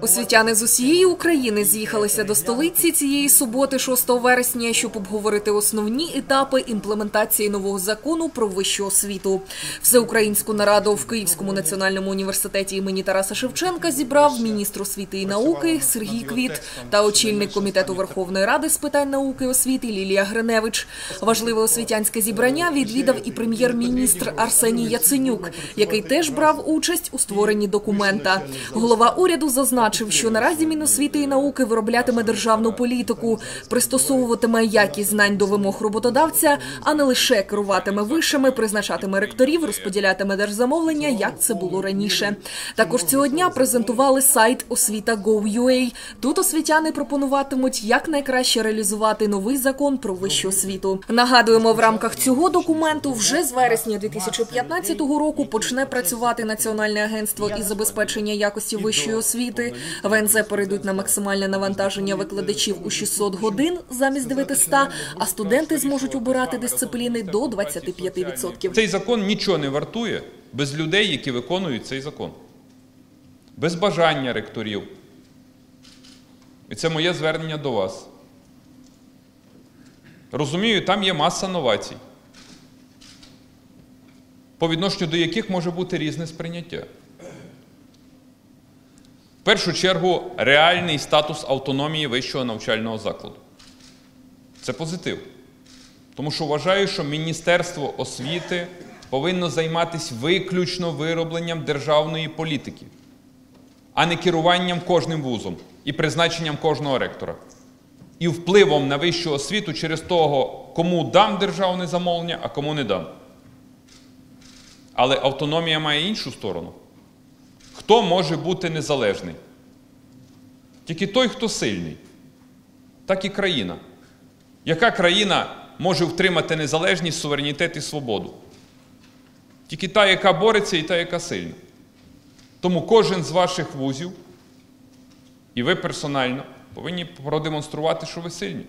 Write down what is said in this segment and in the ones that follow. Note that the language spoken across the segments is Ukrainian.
Освітяни з усієї України з'їхалися до столиці цієї суботи, 6 вересня, щоб обговорити основні етапи імплементації нового закону про вищу освіту. Всеукраїнську нараду в Київському національному університеті імені Тараса Шевченка зібрав міністр освіти і науки Сергій Квіт та очільник комітету Верховної Ради з питань науки і освіти Лілія Гриневич. Важливе освітянське зібрання відвідав і прем'єр-міністр Арсеній Яценюк, який теж брав участь у створенні документа. Голова уряду зазначив, що наразі Міносвіти і науки вироблятиме державну політику, пристосовуватиме якість знань до вимог роботодавця, а не лише керуватиме вишами, призначатиме ректорів, розподілятиме держзамовлення, як це було раніше. Також цього дня презентували сайт освіта.gov.ua. Тут освітяни пропонуватимуть як найкраще реалізувати новий закон про вищу освіту. Нагадуємо, в рамках цього документу вже з вересня 2015 року почне працювати Національне агентство із забезпечення якості вищої освіти. В НЗ перейдуть на максимальне навантаження викладачів у 600 годин замість 900, а студенти зможуть обирати дисципліни до 25%. Цей закон нічого не вартує без людей, які виконують цей закон. Без бажання ректорів. І це моє звернення до вас. Розумію, там є маса новацій, по відношенню до яких може бути різне сприйняття. В першу чергу, реальний статус автономії вищого навчального закладу. Це позитив. Тому що вважаю, що Міністерство освіти повинно займатися виключно виробленням державної політики, а не керуванням кожним вузом і призначенням кожного ректора. І впливом на вищу освіту через того, кому дам державне замовлення, а кому не дам. Але автономія має іншу сторону. Хто може бути незалежний? Тільки той, хто сильний, так і країна. Яка країна може втримати незалежність, суверенітет і свободу? Тільки та, яка бореться, і та, яка сильна. Тому кожен з ваших вузів, і ви персонально, повинні продемонструвати, що ви сильні,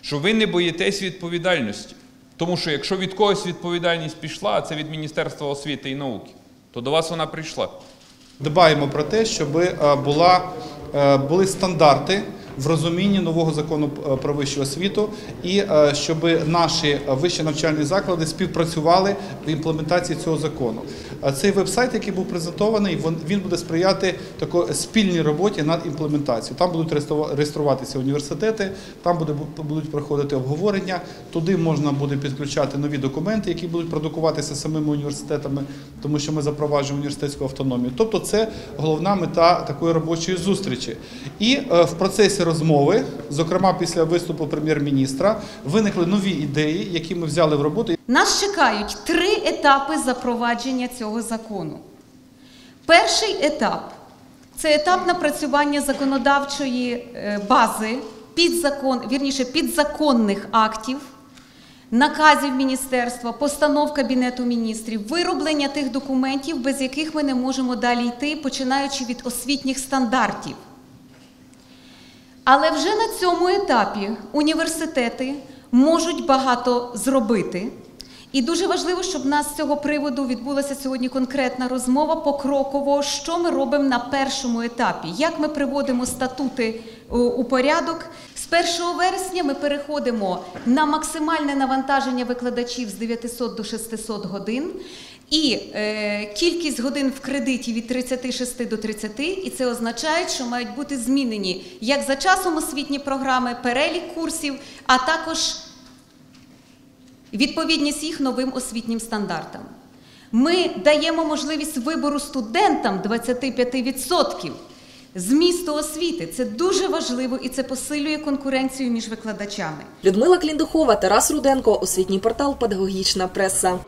що ви не боїтесь відповідальності. Тому що якщо від когось відповідальність пішла, а це від Міністерства освіти і науки, то до вас вона прийшла. Дбаємо про те, щоб е, була, е, були стандарти в розумінні нового закону е, про вищу освіту, і е, щоб наші вищі навчальні заклади співпрацювали в імплементації цього закону. Цей веб-сайт, який був презентований, він буде сприяти такої спільній роботі над імплементацією. Там будуть реєструватися університети, там будуть проходити обговорення. Туди можна буде підключати нові документи, які будуть продукуватися самими університетами, тому що ми запроваджуємо університетську автономію. Тобто, це головна мета такої робочої зустрічі. І е, в процесі розмови, зокрема після виступу прем'єр-міністра, виникли нові ідеї, які ми взяли в роботу. Нас чекають три етапи запровадження цього закону. Перший етап це етап напрацювання законодавчої е, бази, підзакон, вірніше, підзаконних актів, наказів міністерства, постанов Кабінету міністрів, вироблення тих документів, без яких ми не можемо далі йти, починаючи від освітніх стандартів. Але вже на цьому етапі університети можуть багато зробити. І дуже важливо, щоб в нас з цього приводу відбулася сьогодні конкретна розмова покроково, що ми робимо на першому етапі, як ми приводимо статути у порядок. З 1 вересня ми переходимо на максимальне навантаження викладачів з 900 до 600 годин. І е, кількість годин в кредиті від 36 до 30, і це означає, що мають бути змінені як за часом освітні програми, перелік курсів, а також відповідність їх новим освітнім стандартам. Ми даємо можливість вибору студентам 25% змісту освіти. Це дуже важливо і це посилює конкуренцію між викладачами. Людмила Кліндухова, Тарас Руденко, освітній портал Педагогічна преса.